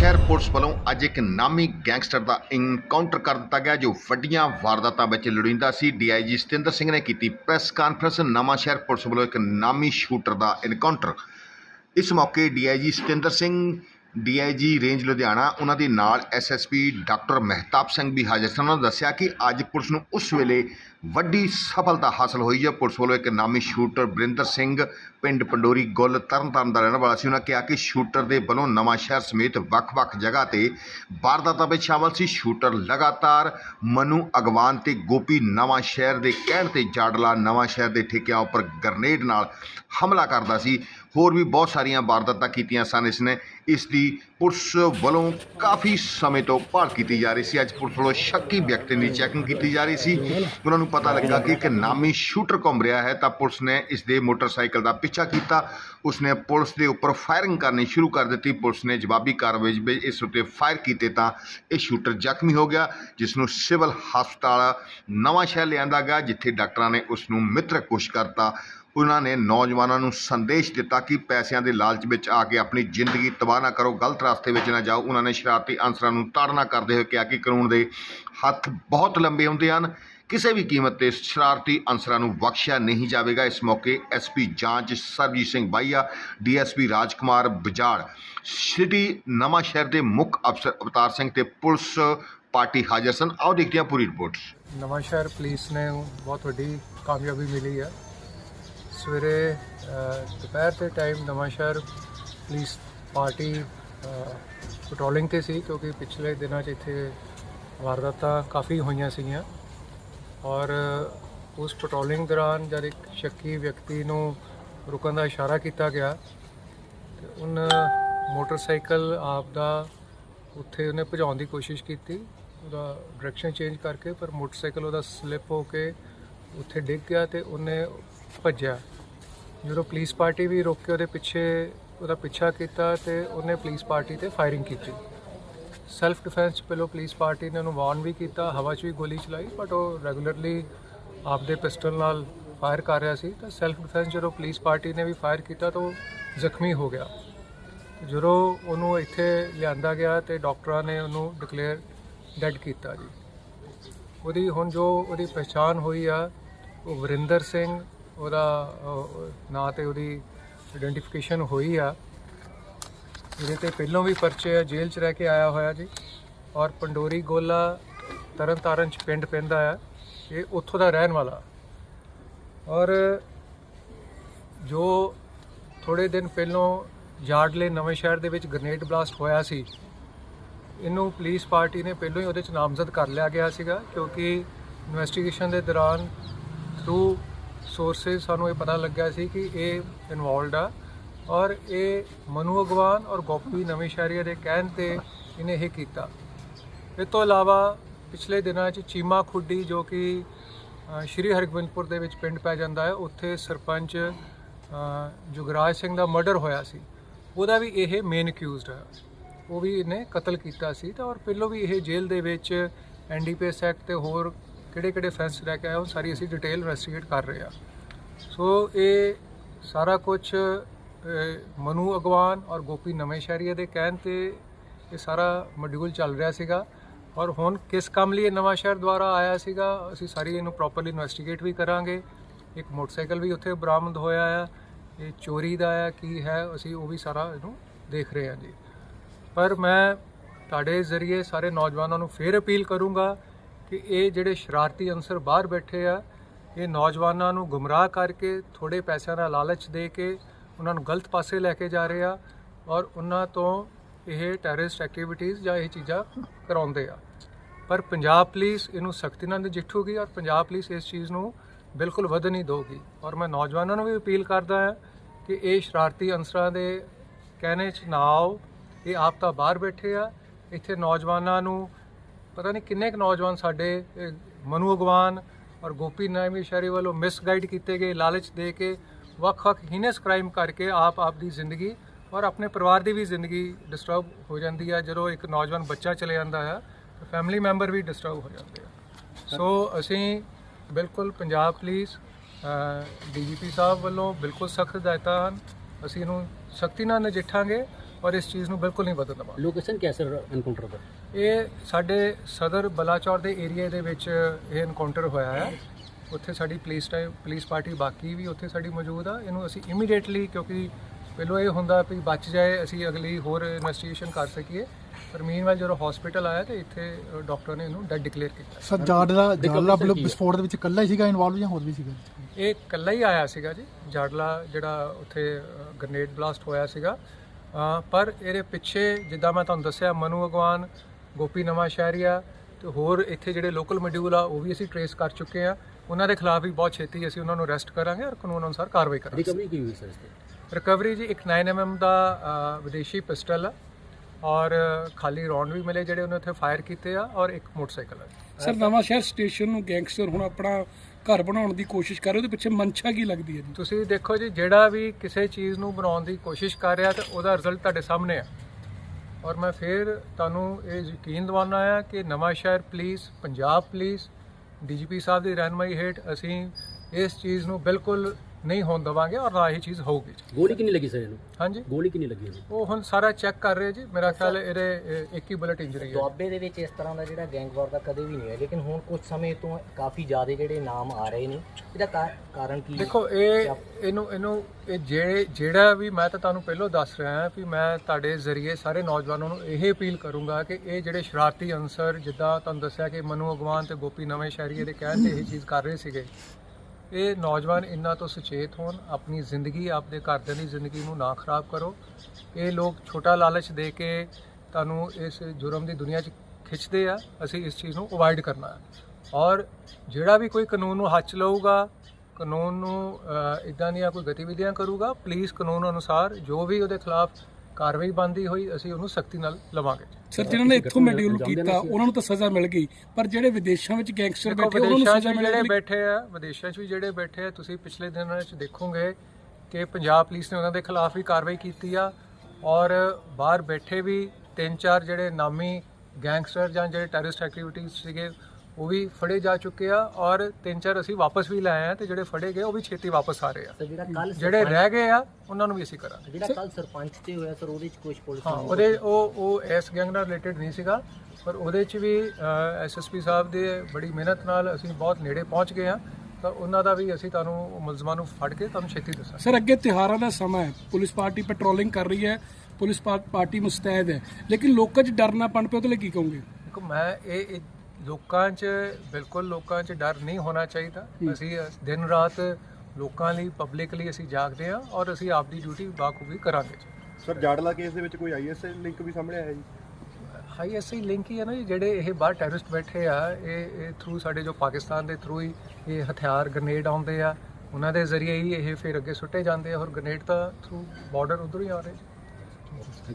ਸ਼ਹਿਰ ਪੁਲਿਸ ਵੱਲੋਂ ਅੱਜ ਇੱਕ ਨਾਮੀ ਗੈਂਗਸਟਰ ਦਾ ਇਨਕਾਊਂਟਰ ਕਰ ਦਿੱਤਾ ਗਿਆ, ਜੋ ਵੱਡੀਆਂ ਵਾਰਦਾਤਾਂ ਵਿੱਚ ਲੋੜੀਂਦਾ ਸੀ। ਡੀਆਈਜੀ ਸਤਿੰਦਰ ਸਿੰਘ ਨੇ ਕੀਤੀ ਪ੍ਰੈਸ ਕਾਨਫਰੰਸ ਨਵਾਂ ਸ਼ਹਿਰ ਪੁਲਿਸ ਵੱਲੋਂ ਇੱਕ ਨਾਮੀ ਸ਼ੂਟਰ ਦਾ ਇਨਕਾਊਂਟਰ ਇਸ ਮੌਕੇ DIG Satinder Singh, DIG range Ludhiana, ਉਹਨਾਂ ਦੇ ਨਾਲ ਐਸਐਸਪੀ ਡਾਕਟਰ ਮਹਿਤਾਬ ਸਿੰਘ ਵੀ ਹਾਜ਼ਰ ਸਨ। ਉਹਨਾਂ ਨੇ ਦੱਸਿਆ ਕਿ ਅੱਜ ਪੁਲਿਸ ਨੂੰ ਉਸ ਵੇਲੇ ਵੱਡੀ ਸਫਲਤਾ ਹਾਸਲ ਹੋਈ ਹੈ। ਪੁਲਿਸ ਵੱਲੋਂ ਇੱਕ ਨਾਮੀ ਸ਼ੂਟਰ ਬਰਿੰਦਰ ਸਿੰਘ, ਪਿੰਡ ਪੰਡੋਰੀ ਗੁੱਲ, ਤਰਨਤਾਰਨ ਦਾ ਰਹਿਣ ਵਾਲਾ ਸੀ। ਉਹਨਾਂ ਕਿਹਾ ਕਿ ਸ਼ੂਟਰ ਦੇ ਵੱਲੋਂ ਨਵਾਂ ਸ਼ਹਿਰ ਸਮੇਤ ਵੱਖ-ਵੱਖ ਜਗ੍ਹਾ ਤੇ ਵਾਰਦਾਤਾਂ ਵਿੱਚ ਸ਼ਾਮਲ ਸੀ। ਸ਼ੂਟਰ ਲਗਾਤਾਰ ਮਨੂ ਅਗਵਾਨ ਤੇ ਗੋਪੀ ਨਵਾਂ ਸ਼ਹਿਰ ਦੇ ਕਹਿਣ ਤੇ ਜਾੜਲਾ ਨਵਾਂ ਸ਼ਹਿਰ ਦੇ ਠੇਕਿਆਂ ਉੱਪਰ ਗਰਨੇਡ ਨਾਲ ਹਮਲਾ ਕਰਦਾ ਸੀ। ਹੋਰ ਵੀ ਬਹੁਤ ਸਾਰੀਆਂ ਵਾਰਦਾਤਾਂ ਕੀਤੀਆਂ ਸਨ ਇਸ ਨੇ ਇਸ ਦੀ ਪੁਲਿਸ ਵੱਲੋਂ ਕਾਫੀ ਸਮੇਂ ਤੋਂ ਭਾਲ ਕੀਤੀ ਜਾ ਰਹੀ ਸੀ। ਅੱਜ ਪੁਲਿਸ ਵੱਲੋਂ ਸ਼ੱਕੀ ਵਿਅਕਤੀ ਦੀ ਚੈਕਿੰਗ ਕੀਤੀ ਜਾ ਰਹੀ ਸੀ। ਉਹਨਾਂ ਨੂੰ ਪਤਾ ਲੱਗਾ ਕਿ ਇੱਕ ਨਾਮੀ ਸ਼ੂਟਰ ਘੁੰਮ ਰਿਹਾ ਹੈ, ਤਾਂ ਪੁਲਿਸ ਨੇ ਇਸ ਦੇ ਮੋਟਰਸਾਈਕਲ ਦਾ ਪਿੱਛਾ ਕੀਤਾ। ਉਸਨੇ ਪੁਲਿਸ ਦੇ ਉੱਪਰ ਫਾਇਰਿੰਗ ਕਰਨੀ ਸ਼ੁਰੂ ਕਰ ਦਿੱਤੀ। ਪੁਲਿਸ ਨੇ ਜਵਾਬੀ ਕਾਰਵਾਈ ਵਿੱਚ ਇਸ ਉੱਤੇ ਫਾਇਰ ਕੀਤੇ ਤਾਂ ਇਹ ਸ਼ੂਟਰ ਜ਼ਖਮੀ ਹੋ ਗਿਆ, ਜਿਸ ਨੂੰ ਸਿਵਲ ਹਸਪਤਾਲ ਨਵਾਂ ਸ਼ਹਿਰ ਲਿਆਂਦਾ ਗਿਆ, ਜਿੱਥੇ ਡਾਕਟਰਾਂ ਨੇ ਉਸ ਨੂੰ ਮਿੱਤਰ ਕੁਸ਼ ਕਰਤਾ। ਉਹਨਾਂ ਨੇ ਨੌਜਵਾਨਾਂ ਨੂੰ ਸੰਦੇਸ਼ ਦਿੱਤਾ ਕਿ ਪੈਸਿਆਂ ਦੇ ਲਾਲਚ ਵਿੱਚ ਆ ਕੇ ਆਪਣੀ ਜ਼ਿੰਦਗੀ ਤਬਾਹ ਨਾ ਕਰੋ, ਗਲਤ ਰਸਤੇ ਵਿੱਚ ਨਾ ਜਾਓ। ਉਹਨਾਂ ਨੇ ਸ਼ਰਾਰਤੀ ਅਨਸਰਾਂ ਨੂੰ ਤਾੜਨਾ ਕਰਦੇ ਹੋਏ ਕਿਹਾ ਕਿ ਕਾਨੂੰਨ ਦੇ ਹੱਥ ਬਹੁਤ ਲੰਬੇ ਹੁੰਦੇ ਹਨ। ਕਿਸੇ ਵੀ ਕੀਮਤ ਤੇ ਸ਼ਰਾਰਤੀ ਅਨਸਰਾਂ ਨੂੰ ਬਖਸ਼ਿਆ ਨਹੀਂ ਜਾਵੇਗਾ। ਇਸ ਮੌਕੇ ਐਸਪੀ ਜਾਂਚ Surjit Singh ਬਾਈਆ DSP Rajkumar Bajar city Nawanshahr ਦੇ ਮੁੱਖ ਅਫਸਰ ਅਵਤਾਰ ਸਿੰਘ ਤੇ ਪੁਲਿਸ ਪਾਰਟੀ ਹਾਜ਼ਰ ਸਨ। ਆਓ ਦੇਖਦੇ ਹਾਂ ਪੂਰੀ ਰਿਪੋਰਟ। ਨਵਾਂ ਸ਼ਹਿਰ ਪੁਲਿਸ ਨੇ ਬਹੁਤ ਵੱਡੀ ਕਾਮਯਾਬੀ ਮਿਲੀ ਹੈ। ਸਵੇਰੇ ਦੁਪਹਿਰ ਦੇ ਟਾਈਮ ਨਵਾਂ ਸ਼ਹਿਰ ਪੁਲਿਸ ਪਾਰਟੀ ਪੈਟਰੋਲਿੰਗ ਤੇ ਸੀ ਕਿਉਂਕਿ ਪਿਛਲੇ ਦਿਨਾਂ 'ਚ ਇੱਥੇ ਵਾਰਦਾਤਾਂ ਕਾਫੀ ਹੋਈਆਂ ਸੀਗੀਆਂ। ਔਰ ਉਸ ਪੈਟਰੋਲਿੰਗ ਦੌਰਾਨ ਜਦ ਇੱਕ ਸ਼ੱਕੀ ਵਿਅਕਤੀ ਨੂੰ ਰੁਕਣ ਦਾ ਇਸ਼ਾਰਾ ਕੀਤਾ ਗਿਆ, ਤੇ ਉਹਨ ਮੋਟਰਸਾਈਕਲ ਆਪ ਦਾ ਉੱਥੇ ਉਹਨੇ ਭਜਾਉਣ ਦੀ ਕੋਸ਼ਿਸ਼ ਕੀਤੀ। ਉਹਦਾ ਡਾਇਰੈਕਸ਼ਨ ਚੇਂਜ ਕਰਕੇ ਪਰ ਮੋਟਰਸਾਈਕਲ ਉਹਦਾ ਸਲਿੱਪ ਹੋ ਕੇ ਉੱਥੇ ਡਿੱਗ ਗਿਆ ਤੇ ਉਹਨੇ ਭੱਜਿਆ। ਜਦੋਂ ਪੁਲਿਸ ਪਾਰਟੀ ਵੀ ਰੁਕ ਕੇ ਉਹਦੇ ਪਿੱਛੇ, ਉਹਦਾ ਪਿੱਛਾ ਕੀਤਾ ਤੇ ਉਹਨੇ ਪੁਲਿਸ ਪਾਰਟੀ ਤੇ ਫਾਇਰਿੰਗ ਕੀਤੀ। ਸੈਲਫ ਡਿਫੈਂਸ 'ਚ ਪਹਿਲਾਂ ਪੁਲਿਸ ਪਾਰਟੀ ਨੇ ਉਹਨੂੰ ਵਾਰਨ ਵੀ ਕੀਤਾ, ਹਵਾ 'ਚ ਵੀ ਗੋਲੀ ਚਲਾਈ ਬਟ ਉਹ ਰੈਗੂਲਰਲੀ ਆਪਦੇ ਪਿਸਟਲ ਨਾਲ ਫਾਇਰ ਕਰ ਰਿਹਾ ਸੀ। ਤਾਂ ਸੈਲਫ ਡਿਫੈਂਸ ਜਦੋਂ ਪੁਲਿਸ ਪਾਰਟੀ ਨੇ ਵੀ ਫਾਇਰ ਕੀਤਾ ਤਾਂ ਉਹ ਜ਼ਖਮੀ ਹੋ ਗਿਆ। ਜਦੋਂ ਉਹਨੂੰ ਇੱਥੇ ਲਿਆਂਦਾ ਗਿਆ ਤੇ ਡਾਕਟਰਾਂ ਨੇ ਉਹਨੂੰ ਡਿਕਲੇਅਰ ਡੈਡ ਕੀਤਾ ਜੀ। ਉਹਦੀ ਹੁਣ ਜੋ ਉਹਦੀ ਪਛਾਣ ਹੋਈ ਆ, ਉਹ ਵਰਿੰਦਰ ਸਿੰਘ, ਉਹਦਾ ਨਾਂ ਤੇ ਉਹਦੀ ਆਇਡੈਂਟੀਫਿਕੇਸ਼ਨ ਹੋਈ ਆ। ਇਹਦੇ ਤੇ ਪਹਿਲਾਂ ਵੀ ਪਰਚੇ ਆ, ਜੇਲ੍ਹ 'ਚ ਰਹਿ ਕੇ ਆਇਆ ਹੋਇਆ ਜੀ। ਔਰ ਪੰਡੋਰੀ ਗੋਲਾ ਤਰਨਤਾਰਨ 'ਚ ਪਿੰਡ ਪੈਂਦਾ ਆ। ਇਹ ਉੱਥੋਂ ਦਾ ਰਹਿਣ ਵਾਲਾ। ਔਰ ਜੋ ਥੋੜੇ ਦਿਨ ਪਹਿਲਾਂ ਯਾਰਡਲੇ ਨਵੇਂ ਸ਼ਹਿਰ ਦੇ ਵਿੱਚ ਗ੍ਰਨੇਡ ਬਲਾਸਟ ਹੋਇਆ ਸੀ, ਇਹਨੂੰ ਪੁਲਿਸ ਪਾਰਟੀ ਨੇ ਪਹਿਲਾਂ ਹੀ ਉਹਦੇ 'ਚ ਨਾਮਜ਼ਦ ਕਰ ਲਿਆ ਗਿਆ ਸੀਗਾ, ਕਿਉਂਕਿ ਇਨਵੈਸਟੀਗੇਸ਼ਨ ਦੇ ਦੌਰਾਨ ਥਰੂ ਸੋਰਸਸ ਸਾਨੂੰ ਇਹ ਪਤਾ ਲੱਗਿਆ ਸੀ ਕਿ ਇਹ ਇਨਵੋਲਡ ਆ। ਔਰ ਇਹ ਮਨੂ ਅਗਵਾਨ ਔਰ ਗੋਪੀ ਨਵੇਂ ਸ਼ਹਿਰੀਆ ਦੇ ਕਹਿਣ ਤੇ ਇਹਨੇ ਇਹ ਕੀਤਾ। ਇਸ ਤੋਂ ਇਲਾਵਾ ਪਿਛਲੇ ਦਿਨਾਂ 'ਚ ਚੀਮਾ ਖੁੱਡੀ ਜੋ ਕਿ ਸ਼੍ਰੀ ਹਰਗੋਬਿੰਦਪੁਰ ਦੇ ਵਿੱਚ ਪਿੰਡ ਪੈ ਜਾਂਦਾ ਹੈ ਉੱਥੇ ਸਰਪੰਚ ਅ, ਜੁਗਰਾਜ ਸਿੰਘ ਦਾ ਮਰਡਰ ਹੋਇਆ ਸੀ। ਉਹਦਾ ਵੀ ਇਹ ਮੇਨ ਅਕਿਊਜ਼ਡ ਹੈ। ਉਹ ਵੀ ਇਹਨੇ ਕਤਲ ਕੀਤਾ ਸੀ ਤਾਂ ਔਰ ਪਹਿਲੋਂ ਵੀ ਇਹ ਜੇਲ੍ਹ ਦੇ ਵਿੱਚ ਐਨਡੀਪੀਐਸ ਐਕਟ ਤੇ ਹੋਰ ਕਿਹੜੇ ਕਿਹੜੇ ਫੈਂਸ ਲੈ ਕੇ ਆਇਆ ਉਹ ਸਾਰੀ ਅਸੀਂ ਡਿਟੇਲ ਇਨਵੈਸਟੀਗੇਟ ਕਰ ਰਹੇ ਆ ਸੋ ਇਹ ਸਾਰਾ ਕੁਝ ਮਨੂ ਅਗਵਾਨ ਔਰ ਗੋਪੀ ਨਵੇਂ ਸ਼ਹਿਰੀਏ ਦੇ ਕਹਿਣ ਤੇ ਇਹ ਸਾਰਾ ਮੋਡਿਊਲ ਚੱਲ ਰਿਹਾ ਸੀਗਾ। ਔਰ ਹੁਣ ਕਿਸ ਕੰਮ ਲਈ ਇਹ ਨਵਾਂ ਸ਼ਹਿਰ ਦੁਆਰਾ ਆਇਆ ਸੀਗਾ, ਅਸੀਂ ਸਾਰੀ ਇਹਨੂੰ ਪ੍ਰੋਪਰਲੀ ਇਨਵੈਸਟੀਗੇਟ ਵੀ ਕਰਾਂਗੇ। ਇੱਕ ਮੋਟਰਸਾਈਕਲ ਵੀ ਉੱਥੇ ਬਰਾਮਦ ਹੋਇਆ ਆ। ਇਹ ਚੋਰੀ ਦਾ ਆ, ਕੀ ਹੈ, ਅਸੀਂ ਉਹ ਵੀ ਸਾਰਾ ਇਹਨੂੰ ਦੇਖ ਰਹੇ ਹਾਂ ਜੀ। ਪਰ ਮੈਂ ਤੁਹਾਡੇ ਜ਼ਰੀਏ ਸਾਰੇ ਨੌਜਵਾਨਾਂ ਨੂੰ ਫੇਰ ਅਪੀਲ ਕਰੂੰਗਾ ਕਿ ਇਹ ਜਿਹੜੇ ਸ਼ਰਾਰਤੀ ਅਨਸਰ ਬਾਹਰ ਬੈਠੇ ਆ, ਇਹ ਨੌਜਵਾਨਾਂ ਨੂੰ ਗੁੰਮਰਾਹ ਕਰਕੇ ਥੋੜੇ ਪੈਸਿਆਂ ਦਾ ਲਾਲਚ ਦੇ ਕੇ ਉਹਨਾਂ ਨੂੰ ਗਲਤ ਪਾਸੇ ਲੈ ਕੇ ਜਾ ਰਹੇ ਆ ਔਰ ਉਹਨਾਂ ਤੋਂ ਇਹ ਟੈਰਰਿਸਟ ਐਕਟੀਵਿਟੀਜ਼ ਜਾਂ ਇਹ ਚੀਜ਼ਾਂ ਕਰਾਉਂਦੇ ਆ। ਪਰ ਪੰਜਾਬ ਪੁਲਿਸ ਇਹਨੂੰ ਸਖਤੀ ਨਾਲ ਨਜਿੱਠੂਗੀ ਔਰ ਪੰਜਾਬ ਪੁਲਿਸ ਇਸ ਚੀਜ਼ ਨੂੰ ਬਿਲਕੁਲ ਵਧਣ ਨਹੀਂ ਦੇਊਗੀ। ਔਰ ਮੈਂ ਨੌਜਵਾਨਾਂ ਨੂੰ ਵੀ ਅਪੀਲ ਕਰਦਾ ਹਾਂ ਕਿ ਇਹ ਸ਼ਰਾਰਤੀ ਅਨਸਰਾਂ ਦੇ ਕਹਿਣੇ 'ਚ ਨਾ ਆਓ। ਇਹ ਆਪ ਤਾਂ ਬਾਹਰ ਬੈਠੇ ਆ। ਇੱਥੇ ਨੌਜਵਾਨਾਂ ਨੂੰ ਪਤਾ ਨਹੀਂ ਕਿੰਨੇ ਕੁ ਨੌਜਵਾਨ ਸਾਡੇ ਮਨੂ ਅਗਵਾਨ ਔਰ ਗੋਪੀ ਨਾਮੀ ਸ਼ਹਿਰੀ ਵੱਲੋਂ ਮਿਸਗਾਈਡ ਕੀਤੇ ਗਏ, ਲਾਲਚ ਦੇ ਕੇ ਵੱਖ-ਵੱਖ ਹੀਨਸ ਕ੍ਰਾਈਮ ਕਰਕੇ ਆਪ ਆਪ ਦੀ ਜ਼ਿੰਦਗੀ ਔਰ ਆਪਣੇ ਪਰਿਵਾਰ ਦੀ ਵੀ ਜ਼ਿੰਦਗੀ ਡਿਸਟਰਬ ਹੋ ਜਾਂਦੀ ਹੈ ਜਦੋਂ ਇੱਕ ਨੌਜਵਾਨ ਬੱਚਾ ਚਲੇ ਜਾਂਦਾ ਹੈ ਤਾਂ ਫੈਮਿਲੀ ਮੈਂਬਰ ਵੀ ਡਿਸਟਰਬ ਹੋ ਜਾਂਦੇ ਆ। ਸੋ ਅਸੀਂ ਬਿਲਕੁਲ ਪੰਜਾਬ ਪੁਲਿਸ ਡੀਜੀਪੀ ਸਾਹਿਬ ਵੱਲੋਂ ਬਿਲਕੁਲ ਸਖਤ ਹਦਾਇਤਾਂ ਹਨ। ਅਸੀਂ ਇਹਨੂੰ ਸਖਤੀ ਨਾਲ ਨਜਿੱਠਾਂਗੇ ਔਰ ਇਸ ਚੀਜ਼ ਨੂੰ ਬਿਲਕੁਲ ਨਹੀਂ ਬਦਲਣ ਦੇਵਾਂਗੇ। ਲੋਕੇਸ਼ਨ ਕਿਆ ਸਰ ਐਨਕਾਊਂਟਰ ਦਾ? ਇਹ ਸਾਡੇ ਸਦਰ ਬਲਾਚੌਰ ਦੇ ਏਰੀਆ ਦੇ ਵਿੱਚ ਇਹ ਐਨਕਾਊਂਟਰ ਹੋਇਆ ਹੈ। ਉੱਥੇ ਸਾਡੀ ਪੁਲਿਸ ਟਾਈਮ ਪੁਲਿਸ ਪਾਰਟੀ ਬਾਕੀ ਵੀ ਉੱਥੇ ਸਾਡੀ ਮੌਜੂਦ ਆ। ਇਹਨੂੰ ਅਸੀਂ ਇਮੀਡੀਏਟਲੀ ਕਿਉਂਕਿ ਪਹਿਲੋਂ ਇਹ ਹੁੰਦਾ ਵੀ ਬਚ ਜਾਏ ਅਸੀਂ ਅਗਲੀ ਹੋਰ ਇਨਵੈਸਟੀਗੇਸ਼ਨ ਕਰ ਸਕੀਏ। ਪਰ ਮੀਨਵਾਈਲ ਜਦੋਂ ਹਸਪੀਟਲ ਆਇਆ ਤੇ ਇੱਥੇ ਡਾਕਟਰ ਨੇ ਇਹਨੂੰ ਡੈਡ ਡਿਕਲੇਅਰ ਕੀਤਾ। ਸਰ ਜਾਡਲਾ ਜਾਡਲਾ sir, ਕੀ ਹੈ? ਵਿਸਫੋਟ ਦੇ ਵਿੱਚ ਇਕੱਲਾ ਹੀ ਸੀਗਾ ਇਨਵੋਲਵ ਜਾਂ ਹੋਰ ਵੀ ਸੀਗਾ? ਇਹ ਇਕੱਲਾ ਹੀ ਆਇਆ ਸੀਗਾ ਜੀ। ਜਾੜਲਾ ਜਿਹੜਾ ਉੱਥੇ ਗ੍ਰਨੇਡ ਬਲਾਸਟ ਹੋਇਆ ਸੀਗਾ। ਪਰ ਇਹਦੇ ਪਿੱਛੇ ਜਿੱਦਾਂ ਮੈਂ ਤੁਹਾਨੂੰ ਦੱਸਿਆ ਮਨੂ ਅਗਵਾਨ ਗੋਪੀ ਨਵਾਂ ਸ਼ਹਿਰੀਆ ਤੇ ਹੋਰ ਇੱਥੇ ਜਿਹੜੇ ਲੋਕਲ ਮੋਡਿਊਲ ਆ ਉਹ ਵੀ ਅਸੀਂ ਟਰੇਸ ਕਰ ਚੁੱਕੇ ਆ। ਉਹਨਾਂ ਦੇ ਖਿਲਾਫ ਵੀ ਬਹੁਤ ਛੇਤੀ ਅਸੀਂ ਉਹਨਾਂ ਨੂੰ ਅਰੈਸਟ ਕਰਾਂਗੇ ਔਰ ਕਾਨੂੰਨ ਅਨੁਸਾਰ ਕਾਰਵਾਈ ਕਰਾਂਗੇ। ਰਿਕਵਰੀ ਕੀ ਹੋਈ ਸਰ ਇਸ ਤੇ? ਰਿਕਵਰੀ ਜੀ ਇੱਕ 9mm ਦਾ ਵਿਦੇਸ਼ੀ ਪਿਸਟਲ ਆ ਔਰ ਖਾਲੀ ਰੌਂਡ ਵੀ ਮਿਲੇ ਜਿਹੜੇ ਉਹਨੇ ਉੱਥੇ ਫਾਇਰ ਕੀਤੇ ਆ ਔਰ ਇੱਕ ਮੋਟਰਸਾਈਕਲ ਆ। ਸਰ ਨਵਾਂ ਸ਼ਹਿਰ ਸਟੇਸ਼ਨ ਨੂੰ ਗੈਂਗਸਟਰ ਹੁਣ ਆਪਣਾ ਘਰ ਬਣਾਉਣ ਦੀ ਕੋਸ਼ਿਸ਼ ਕਰ ਰਹੇ ਉਹਦੇ ਪਿੱਛੇ ਮਨਸ਼ਾ ਕੀ ਲੱਗਦੀ ਹੈ ਜੀ? ਤੁਸੀਂ ਦੇਖੋ ਜੀ ਜਿਹੜਾ ਵੀ ਕਿਸੇ ਚੀਜ਼ ਨੂੰ ਬਣਾਉਣ ਦੀ ਕੋਸ਼ਿਸ਼ ਕਰ ਰਿਹਾ ਤੇ ਉਹਦਾ ਰਿਜ਼ਲਟ ਤੁਹਾਡੇ ਸਾਹਮਣੇ ਆ। ਔਰ ਮੈਂ ਫਿਰ ਤੁਹਾਨੂੰ ਇਹ ਯਕੀਨ ਦਿਵਾਉਣਾ ਆ ਕਿ Nawanshahr police Punjab police DGP ਸਾਹਿਬ ਦੀ ਰਹਿਨਮਾਈ ਹੇਠ ਅਸੀਂ ਇਸ ਚੀਜ਼ ਨੂੰ ਬਿਲਕੁਲ ਨਹੀਂ ਹੋਣ ਦੇਵਾਂਗੇ ਔਰ ਨਾ ਇਹ ਚੀਜ਼ ਹੋਊਗੀ ਜੀ। ਗੋਲੀ ਕਿੰਨੀ ਲੱਗੀ ਸਰ ਇਹਨੂੰ ਹਾਂਜੀ ਗੋਲੀ ਕਿੰਨੀ ਲੱਗੀ ਇਹਨੂੰ ਉਹ ਹੁਣ ਸਾਰਾ ਚੈੱਕ ਕਰ ਰਹੇ ਜੀ ਮੇਰਾ ਖਿਆਲ ਇਹਦੇ ਇਹ, ਇੱਕ ਹੀ ਬੁਲਟ ਇੰਜਰੀ ਹੈ ਦੁਆਬੇ ਦੇ ਵਿੱਚ ਇਸ ਤਰ੍ਹਾਂ ਦਾ ਜਿਹੜਾ ਗੈਂਗ ਵਾਰ ਦਾ ਕਦੇ ਵੀ ਨਹੀਂ ਹੋਇਆ ਲੇਕਿਨ ਹੁਣ ਕੁਝ ਸਮੇਂ ਤੋਂ ਕਾਫੀ ਜ਼ਿਆਦਾ ਜਿਹੜੇ ਨਾਮ ਆ ਰਹੇ ਨੇ ਇਹਦਾ ਕਾ- ਕਾਰਨ ਕੀ ਹੈ? ਦੇਖੋ ਇਹ ਇਹਨੂੰ ਇਹਨੂੰ ਇਹ ਜਿਹੜੇ ਜਿਹੜਾ ਵੀ ਮੈਂ ਤਾਂ ਤੁਹਾਨੂੰ ਪਹਿਲਾਂ ਦੱਸ ਰਿਹਾ ਹਾਂ ਵੀ ਮੈਂ ਤੁਹਾਡੇ ਜ਼ਰੀਏ ਸਾਰੇ ਨੌਜਵਾਨਾਂ ਨੂੰ ਇਹ ਅਪੀਲ ਕਰੂੰਗਾ ਕਿ ਇਹ ਜਿਹੜੇ ਸ਼ਰਾਰਤੀ ਅੰਸਰ ਜਿੱਦਾਂ ਤੁਹਾਨੂੰ ਦੱਸਿਆ ਕਿ ਮਨੂ ਅਗਵਾਨ ਤੇ ਗੋਪੀ ਨਵੇਂ ਸ਼ਹਿਰੀਏ ਦੇ ਕਹਿਣ ਤੇ ਇਹ ਚੀਜ਼ ਕਰ ਰਹੇ ਸੀਗੇ ਇਹ ਨੌਜਵਾਨ ਇਹਨਾਂ ਤੋਂ ਸੁਚੇਤ ਹੋਣ, ਆਪਣੀ ਜ਼ਿੰਦਗੀ, ਆਪਦੇ ਘਰਦਿਆਂ ਦੀ ਜ਼ਿੰਦਗੀ ਨੂੰ ਨਾ ਖਰਾਬ ਕਰੋ। ਇਹ ਲੋਕ ਛੋਟਾ ਲਾਲਚ ਦੇ ਕੇ ਤੁਹਾਨੂੰ ਇਸ ਜੁਰਮ ਦੀ ਦੁਨੀਆ 'ਚ ਖਿੱਚਦੇ ਆ। ਅਸੀਂ ਇਸ ਚੀਜ਼ ਨੂੰ ਅਵੋਇਡ ਕਰਨਾ ਹੈ। ਔਰ ਜਿਹੜਾ ਵੀ ਕੋਈ ਕਾਨੂੰਨ ਨੂੰ ਹੱਥ ਲਊਗਾ, ਕਾਨੂੰਨ ਨੂੰ ਇਦਾਂ ਦੀਆਂ ਕੋਈ ਗਤੀਵਿਧੀਆਂ ਕਰੂਗਾ ਪਲੀਜ਼ ਕਾਨੂੰਨ ਅਨੁਸਾਰ ਜੋ ਵੀ ਉਹਦੇ ਖਿਲਾਫ ਕਾਰਵਾਈ ਬੰਦੀ ਹੋਈ ਅਸੀਂ ਉਹਨੂੰ ਸਖਤੀ ਨਾਲ ਲਵਾਂਗੇ ਸਰ ਜਿਨ੍ਹਾਂ ਨੇ ਇੱਥੋਂ ਮੈਡਿਊਲ ਕੀਤਾ। ਉਹਨਾਂ ਨੂੰ ਤਾਂ ਸਜ਼ਾ ਮਿਲ ਗਈ ਪਰ ਜਿਹੜੇ ਵਿਦੇਸ਼ਾਂ ਵਿੱਚ ਗੈਂਗਸਟਰ ਬੈਠੇ ਉਹਨਾਂ ਨੂੰ ਵਿਦੇਸ਼ਾਂ 'ਚ ਸਜ਼ਾ ਜਿਹੜੇ ਮਿਲੇਗੀ ਬੈਠੇ ਆ ਵਿਦੇਸ਼ਾਂ 'ਚ ਵੀ ਜਿਹੜੇ ਬੈਠੇ ਆ ਤੁਸੀਂ ਪਿਛਲੇ ਦਿਨਾਂ ਵਿੱਚ ਦੇਖੋਗੇ ਕਿ ਪੰਜਾਬ ਪੁਲਿਸ ਨੇ ਉਹਨਾਂ ਦੇ ਖਿਲਾਫ ਵੀ ਕਾਰਵਾਈ ਕੀਤੀ ਆ ਔਰ ਬਾਹਰ ਬੈਠੇ ਵੀ ਤਿੰਨ ਚਾਰ ਜਿਹੜੇ ਨਾਮੀ ਗੈਂਗਸਟਰ ਜਾਂ ਜਿਹੜੇ ਟੈਰਰਿਸਟ ਐਕਟੀਵਿਟੀਜ਼ ਸੀਗੇ ਉਹ ਵੀ ਫੜੇ ਜਾ ਚੁੱਕੇ ਆ ਔਰ ਤਿੰਨ ਚਾਰ ਅਸੀਂ ਵਾਪਸ ਵੀ ਲਾਏ ਆ ਤੇ ਜਿਹੜੇ ਫੜੇ ਗਏ ਉਹ ਵੀ ਛੇਤੀ ਵਾਪਸ ਆ ਰਹੇ ਆ। ਜਿਹੜਾ ਕੱਲ ਜਿਹੜੇ ਰਹਿ ਗਏ ਆ ਉਹਨਾਂ ਨੂੰ ਵੀ ਅਸੀਂ ਕਰਾਂਗੇ। ਜਿਹੜਾ ਕੱਲ ਸਰਪੰਚ ਤੇ ਹੋਇਆ ਸਰ ਉਹਦੇ ਚ ਕੁਝ ਪੁਲਿਸ ਹਾਂ ਉਹਦੇ ਉਹ ਉਹ ਇਸ ਗੈਂਗ ਨਾਲ ਰਿਲੇਟਡ ਨਹੀਂ ਸੀਗਾ ਪਰ ਉਹਦੇ ਚ ਵੀ ਐਸਐਸਪੀ ਸਾਹਿਬ ਦੇ ਬੜੀ ਮਿਹਨਤ ਨਾਲ ਅਸੀਂ ਬਹੁਤ ਨੇੜੇ ਪਹੁੰਚ ਗਏ ਆ ਤਾਂ ਉਹਨਾਂ ਦਾ ਵੀ ਅਸੀਂ ਤੁਹਾਨੂੰ ਮੁਲਜ਼ਮਾਂ ਨੂੰ ਫੜ ਕੇ ਤੁਹਾਨੂੰ ਛੇਤੀ ਦੱਸਾਂਗੇ। ਸਰ ਅੱਗੇ ਤਿਉਹਾਰਾਂ ਦਾ ਸਮਾਂ ਹੈ। ਪੁਲਿਸ ਪਾਰਟੀ ਪੈਟਰੋਲਿੰਗ ਕਰ ਰਹੀ ਹੈ ਪੁਲਿਸ ਪਾਰਟੀ ਮੁਸਤੈਦ ਹੈ। ਲੇਕਿਨ ਲੋਕਾਂ 'ਚ ਡਰ ਨਾ ਪਣ ਪਿਆ ਉਹਦੇ ਲਈ ਕੀ ਕਹੋਗੇ? ਦੇਖੋ ਮੈਂ ਇਹ ਲੋਕਾਂ 'ਚ ਬਿਲਕੁਲ ਲੋਕਾਂ 'ਚ ਡਰ ਨਹੀਂ ਹੋਣਾ ਚਾਹੀਦਾ। ਅਸੀਂ ਦਿਨ ਰਾਤ ਲੋਕਾਂ ਲਈ ਪਬਲਿਕ ਲਈ ਅਸੀਂ ਜਾਗਦੇ ਆ ਔਰ ਅਸੀਂ ਆਪਦੀ ਡਿਊਟੀ ਬਾਖੂਬੀ ਕਰਾਂਗੇ ਜੀ। ਸਰ ਜਾੜਲਾ ਕੇਸ ਦੇ ਵਿੱਚ ਕੋਈ ਆਈਐਸਏ ਲਿੰਕ ਵੀ ਸਾਹਮਣੇ ਆਇਆ ਜੀ? ਹਾਈ ਐਸਆਈ ਲਿੰਕ ਹੀ ਹੈ ਨਾ ਜੀ, ਜਿਹੜੇ ਇਹ ਬਾਹਰ ਟੈਰਰਿਸਟ ਬੈਠੇ ਆ ਇਹ ਇਹ ਥਰੂ ਸਾਡੇ ਜੋ ਪਾਕਿਸਤਾਨ ਦੇ ਥਰੂ ਹੀ ਇਹ ਹਥਿਆਰ ਗ੍ਰਨੇਡ ਆਉਂਦੇ ਆ ਉਹਨਾਂ ਦੇ ਜ਼ਰੀਏ ਹੀ ਇਹ ਫਿਰ ਅੱਗੇ ਸੁੱਟੇ ਜਾਂਦੇ ਆ ਔਰ ਗ੍ਰਨੇਡ ਤਾਂ ਥਰੂ ਬਾਰਡਰ ਉਧਰ ਹੀ ਆ ਰਹੇ ਜੀ।